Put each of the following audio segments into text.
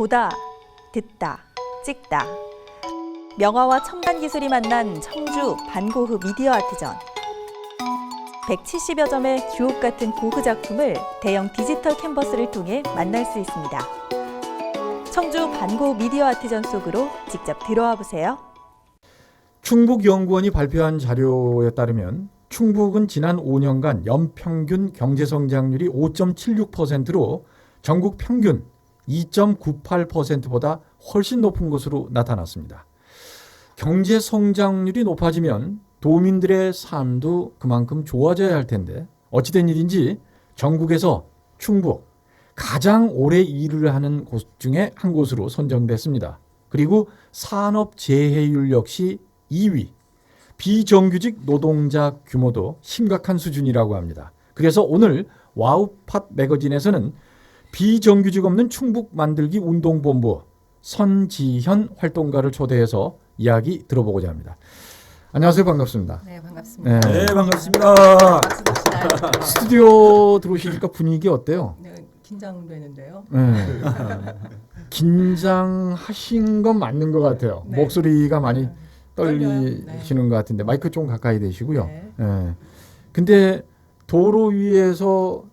보다, 듣다, 찍다. 명화와 첨단 기술이 만난 청주 반고흐 미디어 아트전. 170여 점의 주옥 같은 고흐 작품을 대형 디지털 캔버스를 통해 만날 수 있습니다. 청주 반고흐 미디어 아트전 속으로 직접 들어와 보세요. 충북연구원이 발표한 자료에 따르면 충북은 지난 5년간 연평균 경제성장률이 5.76%로 전국 평균 2.98%보다 훨씬 높은 것으로 나타났습니다. 경제 성장률이 높아지면 도민들의 삶도 그만큼 좋아져야 할 텐데 어찌된 일인지 전국에서 충북 가장 오래 일을 하는 곳 중에 한 곳으로 선정됐습니다. 그리고 산업 재해율 역시 2위. 비정규직 노동자 규모도 심각한 수준이라고 합니다. 그래서 오늘 와우팟 매거진에서는 비정규직 없는 충북 만들기 운동본부 선지현 활동가를 초대해서 이야기 들어보고자 합니다. 안녕하세요. 반갑습니다. 네, 반갑습니다. 네. 네, 반갑습니다. 칩시다. 스튜디오 들어오시니까 분위기 어때요? 네, 긴장되는데요. 네. 긴장하신 건 맞는 것 같아요. 네. 목소리가 많이 떨려요. 떨리시는 것 같은데 마이크 좀 가까이 대시고요. 네. 예. 근데 도로 위에서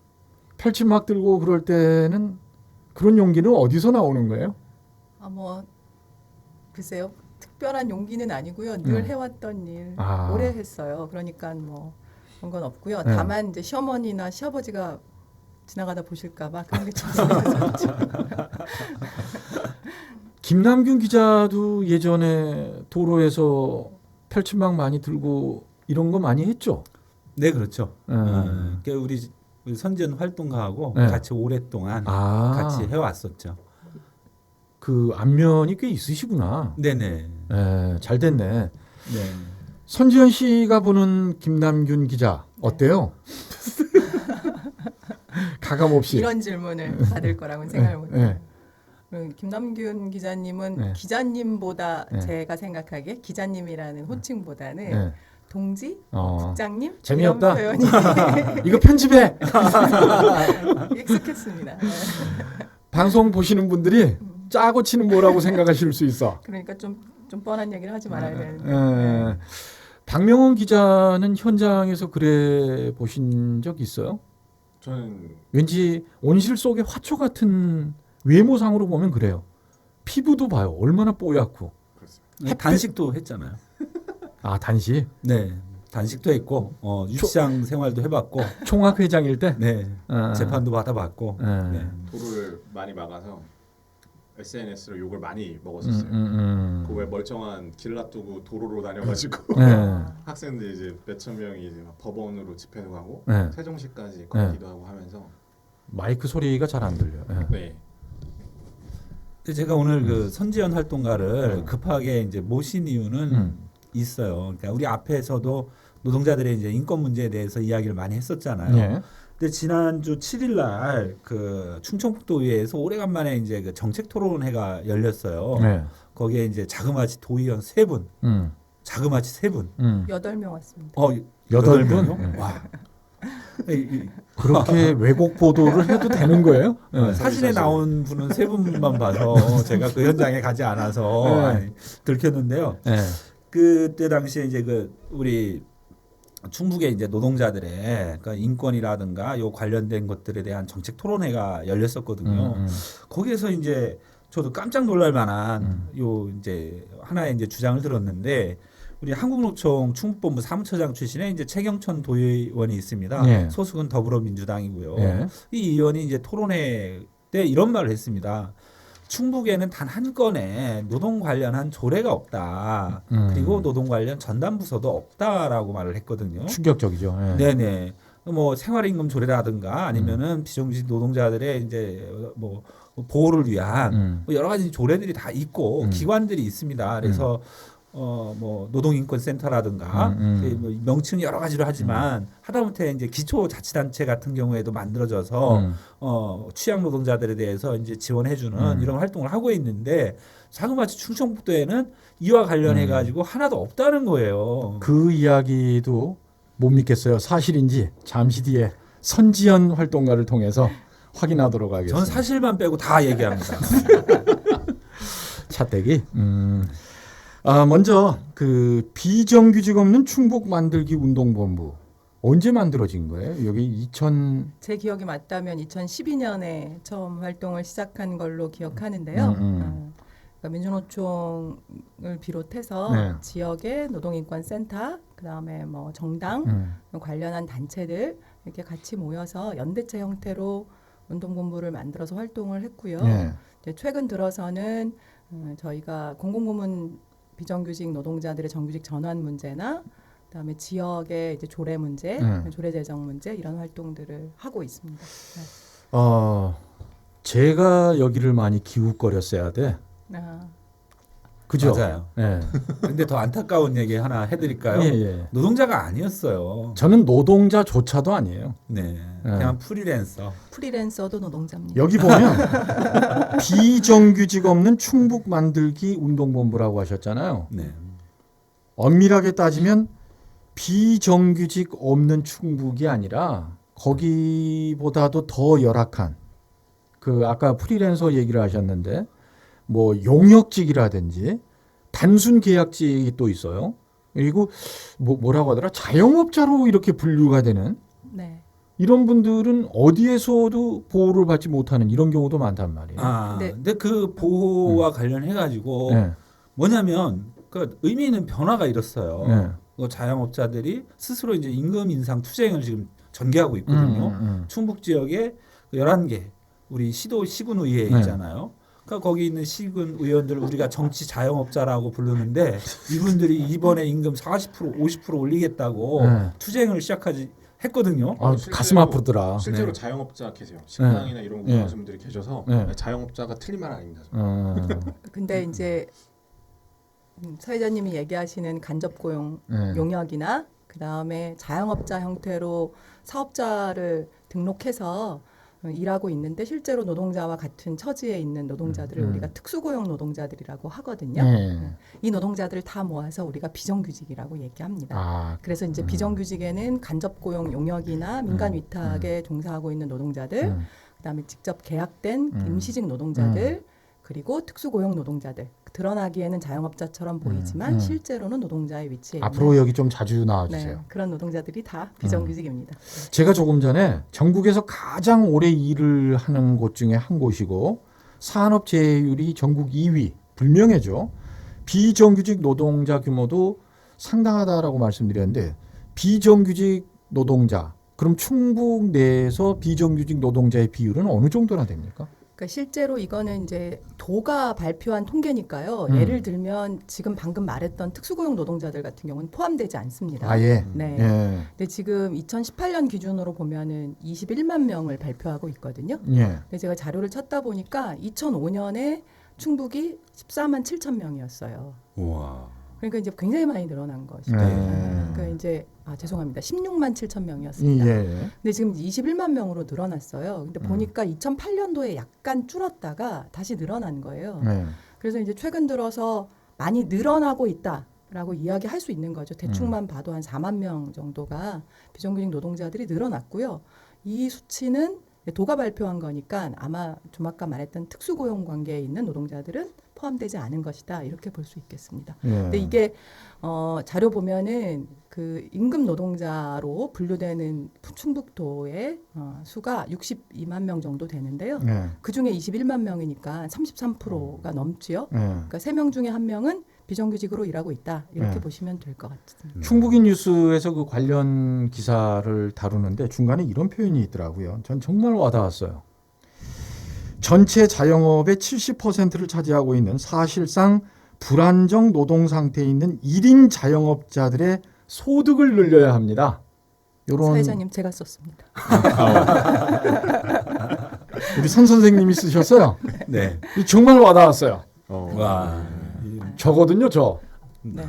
펼침막 들고 그럴 때는 그런 용기는 어디서 나오는 거예요? 아, 뭐 글쎄요. 특별한 용기는 아니고요. 늘 네. 해왔던 일 아. 오래 했어요. 그러니까 뭐 그런 건 없고요. 네. 다만 이제 시어머니나 시아버지가 지나가다 보실까봐 그런 게좀 있었죠. 김남균 기자도 예전에 도로에서 펼침막 많이 들고 이런 거 많이 했죠. 네, 그렇죠. 예. 어, 그러니까 우리, 우리 선전 활동가하고 네. 같이 오랫동안 아, 같이 해왔었죠. 그 안면이 꽤 있으시구나. 네네. 예, 잘 됐네. 네. 선지현 씨가 보는 김남균 기자 어때요? 가감 없이. 이런 질문을 받을 거라고는 생각을 못 해요. 예. 그 김남균 기자님은 네. 기자님보다 네. 제가 생각하기에 기자님이라는 호칭보다는 예. 동지, 어. 국장님 재미없다. 이런 표현이 이거 편집해. 익숙했습니다. 네. 방송 보시는 분들이 짜고 치는 뭐라고 생각하실 수 있어. 그러니까 좀, 좀 뻔한 얘기를 하지 말아야 되는데. 예. 박명훈 기자는 현장에서 그래 보신 적 있어요? 저는 왠지 온실 속의 화초 같은 외모상으로 보면 그래요. 피부도 봐요. 얼마나 뽀얗고. 네, 단식도 했잖아요. 아 단시 네. 단식도 했고, 어, 유치장 생활도 해봤고, 총학 회장일 때. 네. 아. 재판도 받아봤고, 예. 네. 도로를 많이 막아서 SNS로 욕을 많이 음, 먹었었어요. 음, 음. 그왜 멀쩡한 길 놔두고 도로로 다녀가지고 네. 학생들 이제 몇천 명이 이제 막 법원으로 집회도 가고 네. 세종시까지 걷기도 하고 하면서 마이크 소리가 잘 안 들려. 예. 네 근데 제가 오늘 그 선지연 활동가를 급하게 이제 모신 이유는 음. 있어요. 그러니까 우리 앞에서도 노동자들의 이제 인권 문제에 대해서 이야기를 많이 했었잖아요. 예. 근데 지난주 7일 날그 충청북도의회에서 오래간만에 이제 그 정책 토론회가 열렸어요. 네. 거기에 이제 자그마치 도의원 세 분, 음. 자그마치 세 분. 음. 여덟 명 왔습니다. 어, 여덟? 명이요? 예. 와. 그렇게 왜곡 보도를 해도 되는 거예요? 예. 사진에 나온 분은 세 분만 봐서 제가 그 현장에 가지 않아서 네. 들켰는데요. 예. 그때 당시에 이제 그 우리 충북의 이제 노동자들의 그러니까 인권이라든가 요 관련된 것들에 대한 정책 토론회가 열렸었거든요. 음, 음. 거기에서 이제 저도 깜짝 놀랄 만한 음. 요 이제 하나의 이제 주장을 들었는데 우리 한국노총 충북본부 사무처장 출신의 이제 최경천 도의원이 있습니다. 예. 소속은 더불어민주당이고요. 예. 이 의원이 이제 토론회 때 이런 말을 했습니다. 충북에는 단 한 건의 노동 관련한 조례가 없다. 음. 그리고 노동 관련 전담 부서도 없다라고 말을 했거든요. 충격적이죠. 예. 네네. 뭐 생활임금 조례라든가 음. 아니면은 비정규직 노동자들의 이제 뭐 보호를 위한 음. 뭐 여러 가지 조례들이 다 있고 음. 기관들이 있습니다. 그래서 어 뭐 노동인권센터라든가 음, 음. 그뭐 명칭 여러 가지로 하지만 하다못해 이제 기초자치단체 같은 경우에도 만들어져서 음. 어 취약 노동자들에 대해서 이제 지원해주는 음. 이런 활동을 하고 있는데 자그마치 충청북도에는 이와 관련해 가지고 하나도 없다는 거예요. 음. 그 이야기도 못 믿겠어요. 사실인지 잠시 뒤에 선지연 활동가를 통해서 확인하도록 하겠습니다. 전 사실만 빼고 다 얘기합니다. 차떼기. 음. 아 먼저 그 비정규직 없는 충북 만들기 운동본부 언제 만들어진 거예요? 여기 2000 제 기억이 맞다면 2012년에 처음 활동을 시작한 걸로 기억하는데요. 음, 음. 어, 그러니까 민주노총을 비롯해서 네. 지역의 노동인권센터, 그다음에 뭐 정당 음. 관련한 단체들 이렇게 같이 모여서 연대체 형태로 운동본부를 만들어서 활동을 했고요. 예. 이제 최근 들어서는 음, 저희가 공공부문 비정규직 노동자들의 정규직 전환 문제나 그다음에 지역의 이제 조례 문제, 네. 조례 제정 문제 이런 활동들을 하고 있습니다. 네. 어 제가 여기를 많이 기웃거렸어야 돼. 아, 그죠? 맞아요. 예. 근데 더 안타까운 얘기 하나 해드릴까요? 예, 예. 노동자가 아니었어요. 저는 노동자조차도 아니에요. 네, 그냥 프리랜서. 프리랜서도 노동자입니다. 여기 보면 비정규직 없는 충북 만들기 운동본부라고 하셨잖아요. 네, 엄밀하게 따지면 비정규직 없는 충북이 아니라 거기보다도 더 열악한 그 아까 프리랜서 얘기를 하셨는데 뭐 용역직이라든지 단순 계약직이 또 있어요. 그리고 뭐 뭐라고 하더라 자영업자로 이렇게 분류가 되는 네. 이런 분들은 어디에서도 보호를 받지 못하는 이런 경우도 많단 말이에요. 아, 네. 근데 그 보호와 관련해 가지고 네. 뭐냐면 그 의미 있는 변화가 일었어요. 네. 그 자영업자들이 스스로 이제 임금 인상 투쟁을 지금 전개하고 있거든요. 음, 음, 충북 지역에 그 11개 우리 시도 시군 의회 네. 있잖아요. 그러니까 거기 있는 시군 의원들 우리가 정치 자영업자라고 부르는데 이분들이 이번에 임금 40% 50% 올리겠다고 네. 투쟁을 시작하지 했거든요. 아, 실제로- 가슴 아프더라. 실제로 네. 자영업자 계세요. 식당이나 이런 네. 운영하시는 분들이 계셔서 네. 자영업자가 틀린 말 아닙니다. 어, 근데 이제 음, 사회자님이 얘기하시는 간접 고용 네. 용역이나 그 다음에 자영업자 형태로 사업자를 등록해서 어, 일하고 있는데 실제로 노동자와 같은 처지에 있는 노동자들을 음. 우리가 특수고용 노동자들이라고 하거든요. 네. 이 노동자들을 다 모아서 우리가 비정규직이라고 얘기합니다. 아, 그래서 이제 음. 비정규직에는 간접 고용 용역이나 민간 음. 위탁에 종사하고 있는 노동자들, 음. 그다음에 직접 계약된 음. 임시직 노동자들, 그리고 특수고용 노동자들. 드러나기에는 자영업자처럼 보이지만 음. 실제로는 노동자의 위치에 앞으로 여기 좀 자주 있는 나와주세요. 네, 그런 노동자들이 다 비정규직입니다. 제가 조금 전에 전국에서 가장 오래 일을 하는 곳 중에 한 곳이고 산업 재율이 전국 2위 불명예죠. 비정규직 노동자 규모도 상당하다라고 말씀드렸는데 비정규직 노동자 그럼 충북 내에서 비정규직 노동자의 비율은 어느 정도나 됩니까? 그러니까 실제로 이거는 이제 도가 발표한 통계니까요. 음. 예를 들면 지금 방금 말했던 특수고용 노동자들 같은 경우는 포함되지 않습니다. 아 예. 네. 예. 근데 지금 2018년 기준으로 보면은 21만 명을 발표하고 있거든요. 예. 근데 제가 자료를 찾다 보니까 2005년에 충북이 14만 7천 명이었어요. 우와. 그러니까 이제 굉장히 많이 늘어난 것이죠. 네. 그러니까 이제 아 죄송합니다. 16만 7천 예. 명이었습니다. 예. 근데 지금 21만 명으로 늘어났어요. 근데 음. 보니까 2008년도에 약간 줄었다가 다시 늘어난 거예요. 예. 그래서 이제 최근 들어서 많이 늘어나고 있다 라고 이야기할 수 있는 거죠. 대충만 봐도 한 4만 명 정도가 비정규직 노동자들이 늘어났고요. 이 수치는 도가 발표한 거니까 아마 좀 아까 말했던 특수고용 관계에 있는 노동자들은 포함되지 않은 것이다 이렇게 볼 수 있겠습니다. 예. 근데 이게 어, 자료 보면은 그 임금 노동자로 분류되는 충북도의 어, 수가 62만 명 정도 되는데요. 예. 그 중에 21만 명이니까 33%가 넘지요. 예. 그러니까 세 명 중에 한 명은 비정규직으로 일하고 있다 이렇게 네. 보시면 될 것 같습니다. 충북인 뉴스에서 그 관련 기사를 다루는데 중간에 이런 표현이 있더라고요. 전 정말 와닿았어요. 전체 자영업의 70%를 차지하고 있는 사실상 불안정 노동 상태에 있는 1인 자영업자들의 소득을 늘려야 합니다. 요런 사회자님 제가 썼습니다. 우리 선 선생님이 쓰셨어요. 네. 이 정말 와닿았어요. 어. 와. 저거든요, 저. 네.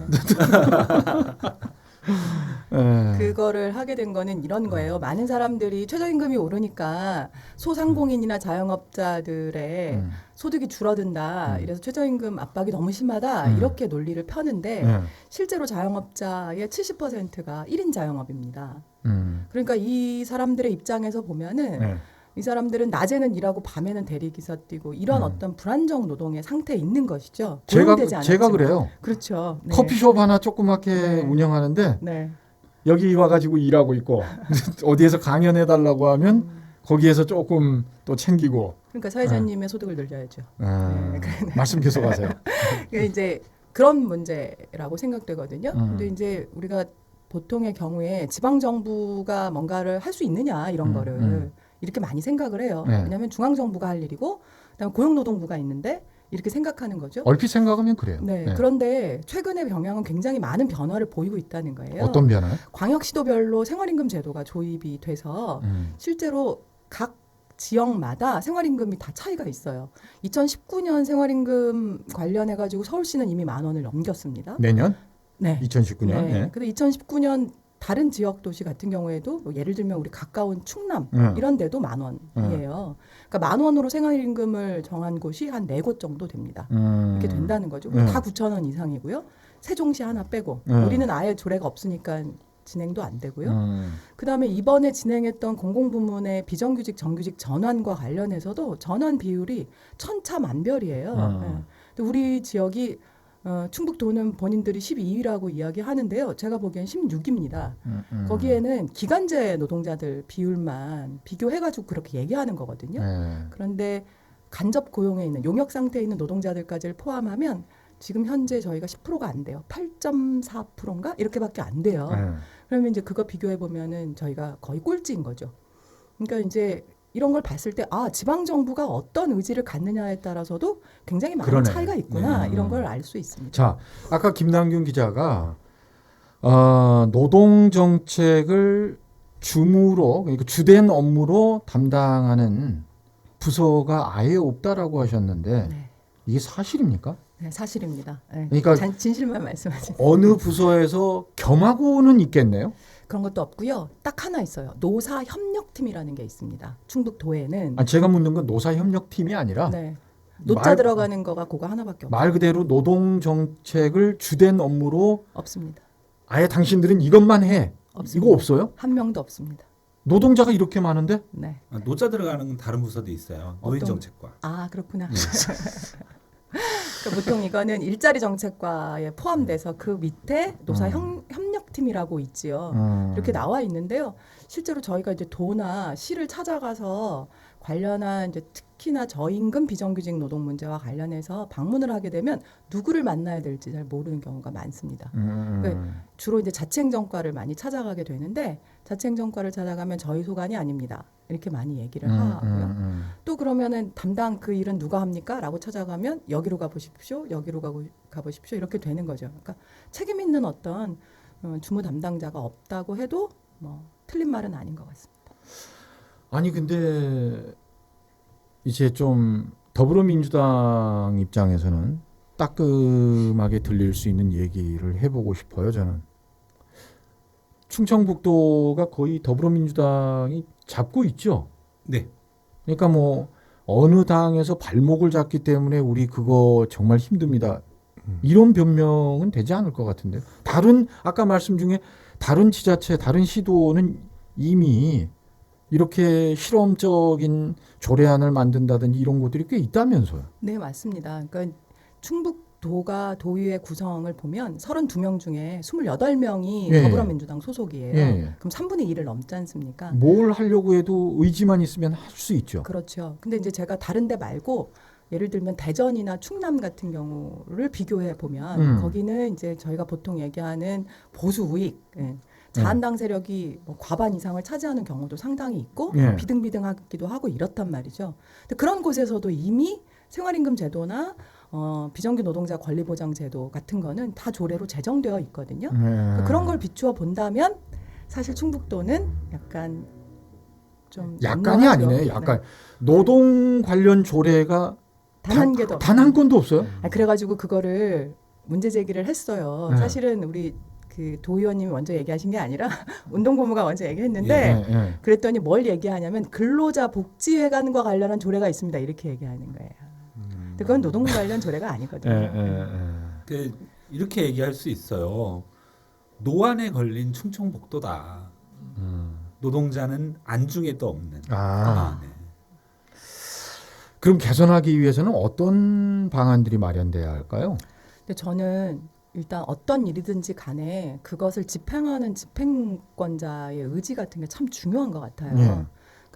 예. 그거를 하게 된 거는 이런 거예요. 많은 사람들이 최저임금이 오르니까 소상공인이나 자영업자들의 음. 소득이 줄어든다. 음. 이래서 최저임금 압박이 너무 심하다. 음. 이렇게 논리를 펴는데 예. 실제로 자영업자의 70%가 1인 자영업입니다. 음. 그러니까 이 사람들의 입장에서 보면은 예. 이 사람들은 낮에는 일하고 밤에는 대리기사 뛰고 이런 음. 어떤 불안정 노동의 상태에 있는 것이죠. 제가 제가. 그래요. 그렇죠. 네. 커피숍 하나 조그맣게 네. 운영하는데 네. 여기 와가지고 일하고 있고 어디에서 강연해 달라고 하면 음. 거기에서 조금 또 챙기고 그러니까 사회자님의 소득을 늘려야죠. 아, 네, 말씀 계속하세요. 이제 그런 문제라고 생각되거든요. 음. 근데 이제 우리가 보통의 경우에 지방 정부가 뭔가를 할 수 있느냐 이런 음, 거를 음. 이렇게 많이 생각을 해요. 네. 왜냐하면 중앙 정부가 할 일이고 그다음에 고용노동부가 있는데 이렇게 생각하는 거죠. 얼핏 생각하면 그래요. 네, 네. 그런데 최근의 경향은 굉장히 많은 변화를 보이고 있다는 거예요. 어떤 변화? 광역시도별로 생활임금 제도가 조입이 돼서 음. 실제로 각 지역마다 생활임금이 다 차이가 있어요. 2019년 생활임금 관련해 가지고 서울시는 이미 만 원을 넘겼습니다. 내년 네. 2019년. 네. 예. 근데 2019년 다른 지역 도시 같은 경우에도 뭐 예를 들면 우리 가까운 충남 음. 이런 데도 만 원이에요. 그러니까 만 원으로 생활임금을 정한 곳이 한 네 곳 정도 됩니다. 음. 이렇게 된다는 거죠. 네. 다 9천 원 이상이고요. 세종시 하나 빼고 네. 우리는 아예 조례가 없으니까 진행도 안 되고요. 음. 그다음에 이번에 진행했던 공공부문의 비정규직 정규직 전환과 관련해서도 전환 비율이 천차만별이에요. 음. 예. 근데 우리 지역이 어, 충북도는 본인들이 12위라고 이야기하는데요. 제가 보기엔 16입니다. 음, 음. 거기에는 기간제 노동자들 비율만 비교해가지고 그렇게 얘기하는 거거든요. 네. 그런데 간접 고용에 있는 용역 상태에 있는 노동자들까지를 포함하면 지금 현재 저희가 10%가 안 돼요. 8.4%인가 이렇게밖에 안 돼요. 네. 그러면 이제 그거 비교해 보면은 저희가 거의 꼴찌인 거죠. 그러니까 이제 이런 걸 봤을 때 아 지방 정부가 어떤 의지를 갖느냐에 따라서도 굉장히 많은 그러네. 차이가 있구나 네. 이런 걸 알 수 있습니다. 자, 아까 김남균 기자가 어, 노동 정책을 주무로 그러니까 주된 업무로 담당하는 부서가 아예 없다라고 하셨는데 네, 이게 사실입니까? 네, 사실입니다. 네. 그러니까 잔- 진실만 말씀하세요. 어느 부서에서 겸하고는 있겠네요. 그런 것도 없고요. 딱 하나 있어요. 노사 협력팀이라는 게 있습니다. 충북 도에는 아, 제가 묻는 건 노사 협력팀이 아니라 네. 노자 말- 들어가는 거가 그거 하나밖에 없, 말 그대로 노동 정책을 주된 업무로 없습니다. 아예 당신들은 이것만 해. 없습니다. 이거 없어요? 한 명도 없습니다. 노동자가 이렇게 많은데? 네. 아, 노자 들어가는 다른 부서도 있어요. 노인 정책과. 아 그렇구나. 네. 그러니까 보통 이거는 일자리 정책과에 포함돼서 그 밑에 노사 음. 협, 협력팀이라고 있지요. 음. 이렇게 나와 있는데요. 실제로 저희가 이제 도나 시를 찾아가서 관련한 이제 특히나 저임금 비정규직 노동 문제와 관련해서 방문을 하게 되면 누구를 만나야 될지 잘 모르는 경우가 많습니다. 음. 네. 주로 이제 자치행정과를 많이 찾아가게 되는데 자치행정과를 찾아가면 저희 소관이 아닙니다. 이렇게 많이 얘기를 음, 하고요. 음, 음. 또 그러면은 담당 그 일은 누가 합니까? 라고 찾아가면 여기로 가보십시오. 여기로 가고, 가보십시오. 이렇게 되는 거죠. 그러니까 책임 있는 어떤 어, 주무 담당자가 없다고 해도 뭐 틀린 말은 아닌 것 같습니다. 아니 근데 이제 좀 더불어민주당 입장에서는 따끔하게 들릴 수 있는 얘기를 해보고 싶어요. 저는 충청북도가 거의 더불어민주당이 잡고 있죠. 네. 그러니까 뭐 어느 당에서 발목을 잡기 때문에 우리 그거 정말 힘듭니다. 이런 변명은 되지 않을 것 같은데 다른 아까 말씀 중에 다른 지자체 다른 시도는 이미 이렇게 실험적인 조례안을 만든다든지 이런 것들이 꽤 있다면서요. 네, 맞습니다. 그러니까 충북 도가 도의회 구성을 보면 32명 중에 28명이 예. 더불어민주당 소속이에요. 예. 그럼 3분의 1을 넘지 않습니까? 뭘 하려고 해도 의지만 있으면 할 수 있죠. 그렇죠. 근데 이제 제가 다른 데 말고 예를 들면 대전이나 충남 같은 경우를 비교해 보면 음. 거기는 이제 저희가 보통 얘기하는 보수 우익 예. 자한당 세력이 뭐 과반 이상을 차지하는 경우도 상당히 있고 예. 비등비등하기도 하고 이렇단 말이죠. 근데 그런 곳에서도 이미 생활임금 제도나 어, 비정규 노동자 권리 보장 제도 같은 거는 다 조례로 제정되어 있거든요. 네. 그러니까 그런 걸 비추어 본다면 사실 충북도는 약간 좀 약간이. 아니네. 약간 노동 관련 조례가 단한 개도 단한 건도 없어요. 아, 그래가지고 그거를 문제 제기를 했어요. 네. 사실은 우리 그 도의원님이 먼저 얘기하신 게 아니라 운동고무가 먼저 얘기했는데 예, 예. 그랬더니 뭘 얘기하냐면 근로자 복지회관과 관련한 조례가 있습니다. 이렇게 얘기하는 거예요. 근데 그건 노동 관련 조례가 아니거든요. 예, 예, 예. 그 이렇게 얘기할 수 있어요. 노안에 걸린 충청북도다. 음. 노동자는 안중에도 없는. 아. 네. 그럼 개선하기 위해서는 어떤 방안들이 마련돼야 할까요? 근데 저는 일단 어떤 일이든지 간에 그것을 집행하는 집행권자의 의지 같은 게 참 중요한 것 같아요. 예.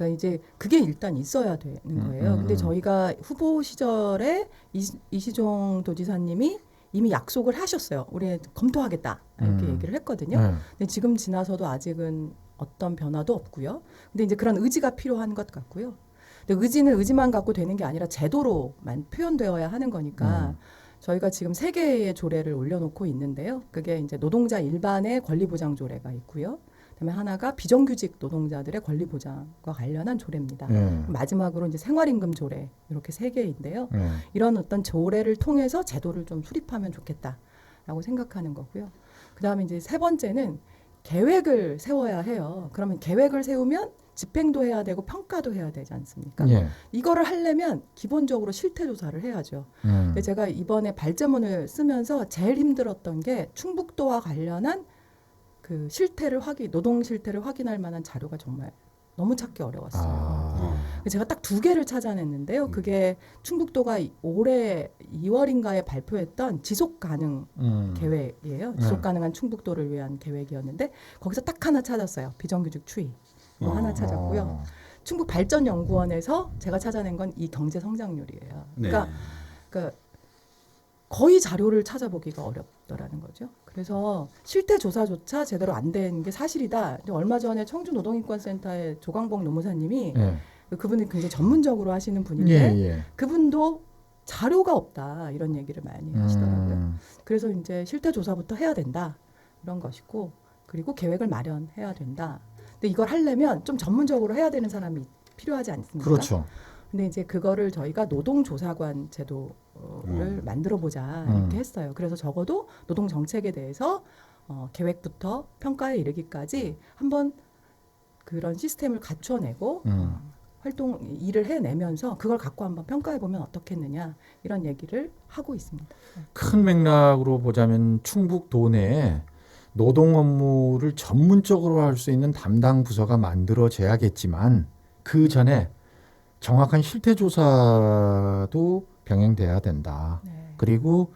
그러니까 이제 그게 일단 있어야 되는 음, 거예요. 음, 근데 음. 저희가 후보 시절에 이, 이시종 도지사님이 이미 약속을 하셨어요. 우리 검토하겠다 이렇게 음. 얘기를 했거든요. 네. 근데 지금 지나서도 아직은 어떤 변화도 없고요. 근데 이제 그런 의지가 필요한 것 같고요. 근데 의지는 의지만 갖고 되는 게 아니라 제도로만 표현되어야 하는 거니까 음. 저희가 지금 세 개의 조례를 올려놓고 있는데요. 그게 이제 노동자 일반의 권리 보장 조례가 있고요. 그다음에 하나가 비정규직 노동자들의 권리 보장과 관련한 조례입니다. 네. 마지막으로 이제 생활임금 조례 이렇게 세 개인데요. 네. 이런 어떤 조례를 통해서 제도를 좀 수립하면 좋겠다라고 생각하는 거고요. 그다음에 이제 세 번째는 계획을 세워야 해요. 그러면 계획을 세우면 집행도 해야 되고 평가도 해야 되지 않습니까? 예. 이거를 하려면 기본적으로 실태 조사를 해야죠. 음. 제가 이번에 발제문을 쓰면서 제일 힘들었던 게 충북도와 관련한 그 실태를 확인, 노동 실태를 확인할 만한 자료가 정말 너무 찾기 어려웠어요. 아. 제가 딱 두 개를 찾아냈는데요. 그게 충북도가 이- 올해 2월인가에 발표했던 지속 가능 음. 계획이에요. 네. 지속 가능한 충북도를 위한 계획이었는데 거기서 딱 하나 찾았어요. 비정규직 추이. 뭐 어. 하나 찾았고요. 어. 충북 발전연구원에서 제가 찾아낸 건 이 경제 성장률이에요. 네. 그러니까 그러니까 거의 자료를 찾아보기가 어렵더라는 거죠. 그래서 실태 조사조차 제대로 안 된 게 사실이다. 얼마 전에 청주 노동인권센터의 조광복 노무사님이 예. 그분이 굉장히 전문적으로 하시는 예, 분인데 예. 그분도 자료가 없다 이런 얘기를 많이 하시더라고요. 음. 그래서 이제 실태 조사부터 해야 된다 이런 것이고 그리고 계획을 마련해야 된다. 근데 이걸 하려면 좀 전문적으로 해야 되는 사람이 필요하지 않습니까? 그렇죠. 근데 이제 그거를 저희가 노동조사관 제도를 음. 만들어 보자 음. 이렇게 했어요. 그래서 적어도 노동 정책에 대해서 어, 계획부터 평가에 이르기까지 한번 그런 시스템을 갖춰내고 음. 어, 활동 일을 해내면서 그걸 갖고 한번 평가해 보면 어떻겠느냐 이런 얘기를 하고 있습니다. 큰 맥락으로 보자면 충북 도내에 노동 업무를 전문적으로 할 수 있는 담당 부서가 만들어져야겠지만 그 전에 정확한 실태 조사도 병행돼야 된다. 네. 그리고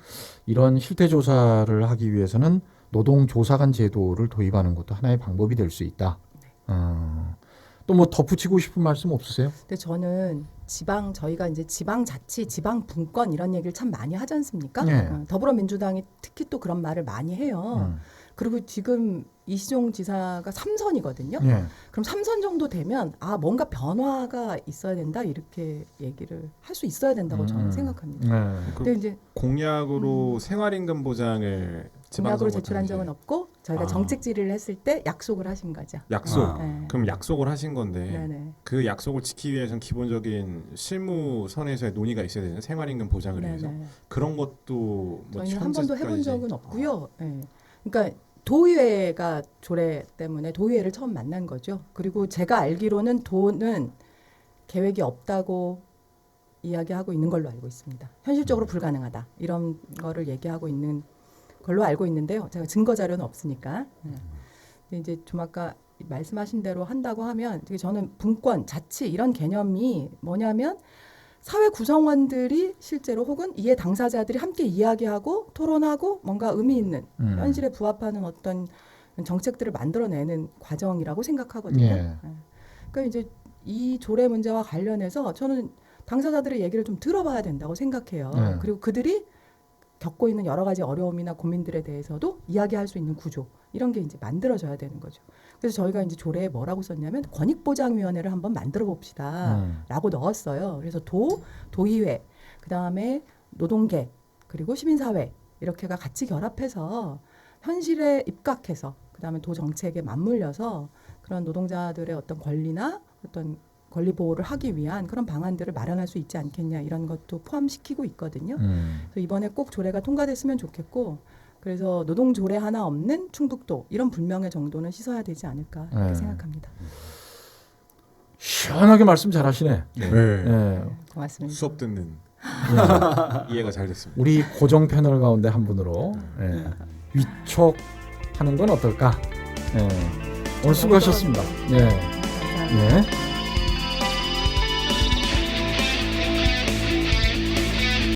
이런 실태 조사를 하기 위해서는 노동 조사관 제도를 도입하는 것도 하나의 방법이 될 수 있다. 어, 또뭐 덧붙이고 싶은 말씀 없으세요? 근데 저는 지방 저희가 이제 지방 자치, 지방 분권 이런 얘기를 참 많이 하지 않습니까? 네. 어, 더불어민주당이 특히 또 그런 말을 많이 해요. 음. 그리고 지금 이시종 지사가 삼선이거든요. 예. 그럼 삼선 정도 되면 아 뭔가 변화가 있어야 된다 이렇게 얘기를 할 수 있어야 된다고 음. 저는 생각합니다. 네. 근데 이제 공약으로 생활임금 보장을 공약으로 지방선거 제출한 적은 없고 저희가 아. 정책 질의를 했을 때 약속을 하신 거죠. 약속. 아. 네. 그럼 약속을 하신 건데 네네. 그 약속을 지키기 위해서는 기본적인 실무 선에서의 논의가 있어야 되는 생활임금 보장을 위해서 네네. 그런 것도 뭐 저희는 한 번도 해본 현재까지- 적은 없고요. 예. 그러니까 도의회가 조례 때문에 도의회를 처음 만난 거죠. 그리고 제가 알기로는 도는 계획이 없다고 이야기하고 있는 걸로 알고 있습니다. 현실적으로 불가능하다 이런 거를 얘기하고 있는 걸로 알고 있는데요. 제가 증거 자료는 없으니까. 예. 근데 이제 좀 아까 말씀하신 대로 한다고 하면 저는 분권, 자치 이런 개념이 뭐냐면 사회 구성원들이 실제로 혹은 이해 당사자들이 함께 이야기하고 토론하고 뭔가 의미 있는 음. 현실에 부합하는 어떤 정책들을 만들어내는 과정이라고 생각하거든요. 예. 예. 그러니까 이제 이 조례 문제와 관련해서 저는 당사자들의 얘기를 좀 들어봐야 된다고 생각해요. 네. 그리고 그들이 겪고 있는 여러 가지 어려움이나 고민들에 대해서도 이야기할 수 있는 구조 이런 게 이제 만들어져야 되는 거죠. 그래서 저희가 이제 조례에 뭐라고 썼냐면 권익보장위원회를 한번 만들어 봅시다. 음. 라고 넣었어요. 그래서 도, 도의회, 그 다음에 노동계, 그리고 시민사회 이렇게가 같이 결합해서 현실에 입각해서 그 다음에 도 정책에 맞물려서 그런 노동자들의 어떤 권리나 어떤 권리 보호를 하기 위한 그런 방안들을 마련할 수 있지 않겠냐 이런 것도 포함시키고 있거든요. 음. 그래서 이번에 꼭 조례가 통과됐으면 좋겠고 그래서 노동 조례 하나 없는 충북도 이런 불명예 정도는 씻어야 되지 않을까 이렇게 네. 생각합니다. 시원하게 말씀 잘하시네. 네. 예. 네, 고맙습니다. 수업 듣는 이해가 잘 됐습니다. 우리 고정 패널 가운데 한 분으로 예. 위촉하는 건 어떨까? 예. 오늘 수고하셨습니다. 예. 감사합니다. 예.